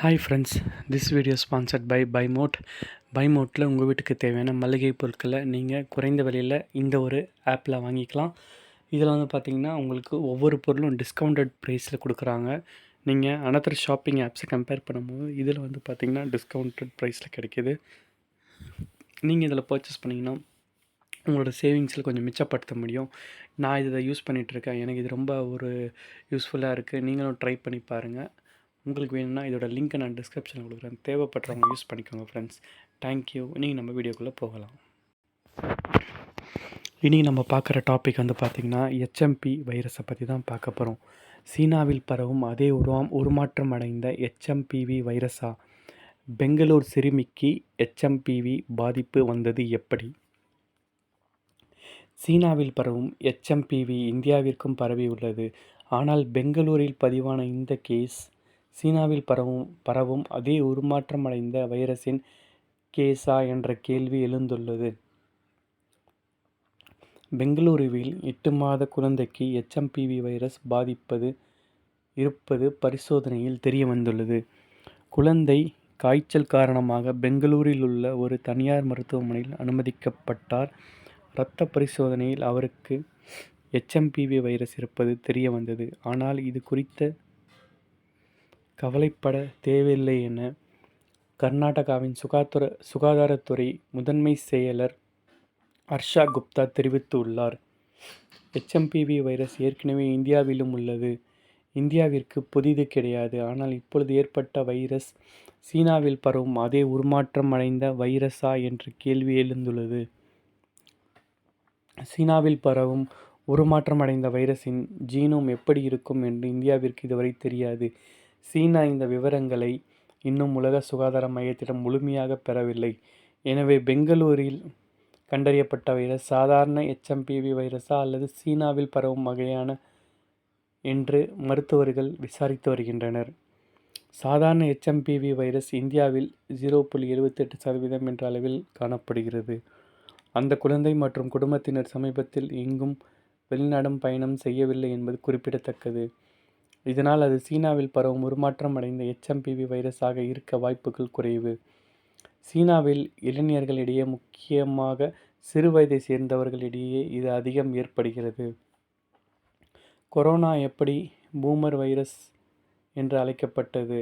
Hi friends this video sponsored by பைமோட் பைமோட்டில் உங்கள் வீட்டுக்கு தேவையான மளிகை பொருட்களை நீங்கள் குறைந்த விலையில் இந்த ஒரு ஆப்பில் வாங்கிக்கலாம். இதில் வந்து பார்த்திங்கன்னா உங்களுக்கு ஒவ்வொரு பொருளும் டிஸ்கவுண்டட் ப்ரைஸில் கொடுக்குறாங்க. நீங்கள் அனதர் ஷாப்பிங் ஆப்ஸை கம்பேர் பண்ணும்போது இதில் வந்து பார்த்திங்கன்னா டிஸ்கவுண்டட் ப்ரைஸில் கிடைக்கிது. நீங்கள் இதில் பர்ச்சேஸ் பண்ணிங்கன்னா உங்களோட சேவிங்ஸில் கொஞ்சம் மிச்சப்படுத்த முடியும். நான் இதை யூஸ் பண்ணிகிட்ருக்கேன் எனக்கு இது ரொம்ப ஒரு யூஸ்ஃபுல்லாக இருக்குது நீங்களும் ட்ரை பண்ணி பாருங்கள் உங்களுக்கு வேணும்னா இதோட லிங்க்கை நான் டிஸ்கிரிப்ஷனில் கொடுக்குறேன். தேவைப்படுறவங்க யூஸ் பண்ணிக்கோங்க ஃப்ரெண்ட்ஸ் தேங்க்யூ நீங்கள் நம்ம வீடியோக்குள்ளே போகலாம். இனி நம்ம பார்க்குற டாபிக் வந்து பார்த்திங்கன்னா ஹெச்எம்பி வைரஸை பற்றி தான் பார்க்க போகிறோம் சீனாவில் பரவும் அதே உருவாம் உருமாற்றம் அடைந்த ஹெச்எம்பிவி வைரஸா பெங்களூர் சிறுமிக்கு ஹெச்எம்பிவி பாதிப்பு வந்தது எப்படி? சீனாவில் பரவும் ஹெச்எம்பிவி இந்தியாவிற்கும் பரவி உள்ளது ஆனால் பெங்களூரில் பதிவான இந்த கேஸ் சீனாவில் பரவும் பரவும் அதே உருமாற்றமடைந்த வைரஸின் கேஸா என்ற கேள்வி எழுந்துள்ளது. பெங்களூருவில் எட்டு மாத குழந்தைக்கு எச்எம்பிவி வைரஸ் பாதிப்பது இருப்பது பரிசோதனையில் தெரிய வந்துள்ளது குழந்தை காய்ச்சல் காரணமாக பெங்களூரில் உள்ள ஒரு தனியார் மருத்துவமனையில் அனுமதிக்கப்பட்டார். இரத்த பரிசோதனையில் அவருக்கு எச்எம்பிவி வைரஸ் இருப்பது தெரிய வந்தது ஆனால் இது குறித்த கவலைப்பட தேவையில்லை என கர்நாடகாவின் சுகாதார சுகாதாரத்துறை முதன்மை செயலர் ஹர்ஷா குப்தா தெரிவித்துள்ளார். ஹெச்எம்பிவி வைரஸ் ஏற்கனவே இந்தியாவிலும் உள்ளது. இந்தியாவிற்கு புதிது கிடையாது. ஆனால் இப்பொழுது ஏற்பட்ட வைரஸ் சீனாவில் பரவும் அதே உருமாற்றம் அடைந்த வைரஸா என்ற கேள்வி எழுந்துள்ளது. சீனாவில் பரவும் உருமாற்றம் அடைந்த வைரஸின் ஜீனோம் எப்படி இருக்கும் என்று இந்தியாவிற்கு இதுவரை தெரியாது. சீனா இந்த விவரங்களை இன்னும் உலக சுகாதார மையத்திடம் முழுமையாக பெறவில்லை. எனவே பெங்களூரில் கண்டறியப்பட்ட வைரஸ் சாதாரண எச்எம்பிவி வைரஸா அல்லது சீனாவில் பரவும் வகையான என்று மருத்துவர்கள் விசாரித்து வருகின்றனர். சாதாரண எச்எம்பிவி வைரஸ் இந்தியாவில் ஜீரோ புள்ளி எழுபத்தெட்டு சதவீதம் என்ற அளவில் காணப்படுகிறது. அந்த குழந்தை மற்றும் குடும்பத்தினர் சமீபத்தில் எங்கும் வெளிநாடும் பயணம் செய்யவில்லை என்பது குறிப்பிடத்தக்கது. இதனால் அது சீனாவில் பரவும் உருமாற்றம் அடைந்த எச்எம்பிவி வைரஸாக இருக்க வாய்ப்புகள் குறைவு. சீனாவில் இளைஞர்களிடையே முக்கியமாக சிறுவயதை சேர்ந்தவர்களிடையே இது அதிகம் ஏற்படுகிறது. கொரோனா எப்படி பூமர் வைரஸ் என்று அழைக்கப்பட்டது?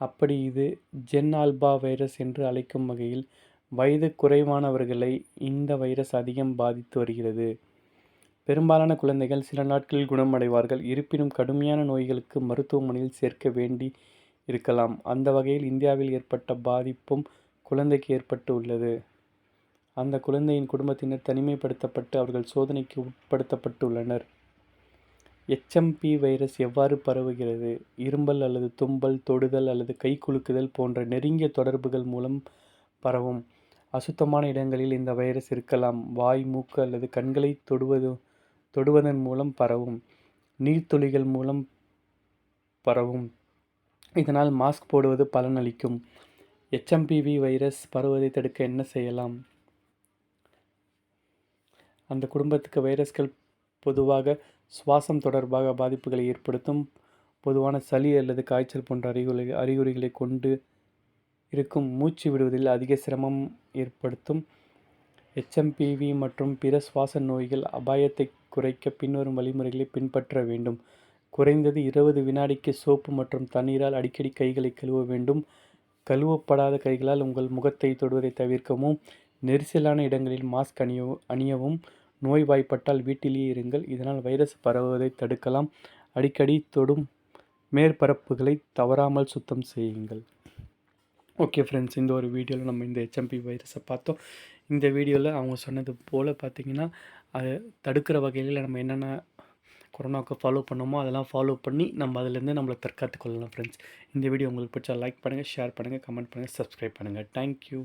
அப்படி இது ஜென் ஆல்பா வைரஸ் என்று அழைக்கும் வகையில் வயது குறைவானவர்களை இந்த வைரஸ் அதிகம் பாதித்து வருகிறது. பெரும்பாலான குழந்தைகள் சில நாட்களில் குணமடைவார்கள். இருப்பினும் கடுமையான நோய்களுக்கு மருத்துவமனையில் சேர்க்க வேண்டி இருக்கலாம். அந்த வகையில் இந்தியாவில் ஏற்பட்ட பாதிப்பும் குழந்தைக்கு ஏற்பட்டு உள்ளது. அந்த குழந்தையின் குடும்பத்தினர் தனிமைப்படுத்தப்பட்டு அவர்கள் சோதனைக்கு உட்படுத்தப்பட்டுள்ளனர். எச்எம்பி வைரஸ் எவ்வாறு பரவுகிறது? இரும்பல் அல்லது தும்பல் தொடுதல் அல்லது கை குலுக்குதல் போன்ற நெருங்கிய தொடர்புகள் மூலம் பரவும். அசுத்தமான இடங்களில் இந்த வைரஸ் இருக்கலாம். வாய் மூக்கு அல்லது கண்களை தொடுவது தொடுவதன் மூலம் பரவும். நீர்த்துளிகள் மூலம் பரவும். இதனால் மாஸ்க் போடுவது பலனளிக்கும். எச்எம்பிவி வைரஸ் பரவுவதை தடுக்க என்ன செய்யலாம்? அந்த குடும்பத்துக்கு வைரஸ்கள் பொதுவாக சுவாசம் தொடர்பாக பாதிப்புகளை ஏற்படுத்தும். பொதுவான சளி அல்லது காய்ச்சல் போன்ற அறிகுறி அறிகுறிகளை கொண்டு இருக்கும். மூச்சு விடுவதில் அதிக சிரமம் ஏற்படுத்தும். எச்எம்பிவி மற்றும் பிற சுவாச நோய்கள் அபாயத்தை குறைக்க பின்வரும் வழிமுறைகளை பின்பற்ற வேண்டும். குறைந்தது இருபது வினாடிக்கு சோப்பு மற்றும் தண்ணீரால் அடிக்கடி கைகளை கழுவ வேண்டும். கழுவப்படாத கைகளால் உங்கள் முகத்தை தொடுவதை தவிர்க்கவும். நெரிசலான இடங்களில் மாஸ்க் அணியவும் அணியவும். நோய்வாய்ப்பட்டால் வீட்டிலேயே இருங்கள். இதனால் வைரஸ் பரவுவதை தடுக்கலாம். அடிக்கடி தொடும் மேற்பரப்புகளை தவறாமல் சுத்தம் செய்யுங்கள். ஓகே ஃப்ரெண்ட்ஸ் இந்த ஒரு வீடியோவில் நம்ம இந்த ஹெச்எம்பி வைரஸை பார்த்தோம். இந்த வீடியோவில் அவங்க சொன்னது போல் பார்த்திங்கன்னா அதை தடுக்கிற வகையில் நம்ம என்னென்ன கொரோனாவுக்கு ஃபாலோ பண்ணோமோ அதெல்லாம் ஃபாலோ பண்ணி நம்ம அதிலேருந்து நம்மளை தற்காத்து கொள்ளலாம் ஃப்ரெண்ட்ஸ் இந்த வீடியோ உங்களுக்கு பிடிச்சா லைக் பண்ணுங்கள் ஷேர் பண்ணுங்கள் கமெண்ட் பண்ணுங்கள் சப்ஸ்கிரைப் பண்ணுங்கள் தேங்க்யூ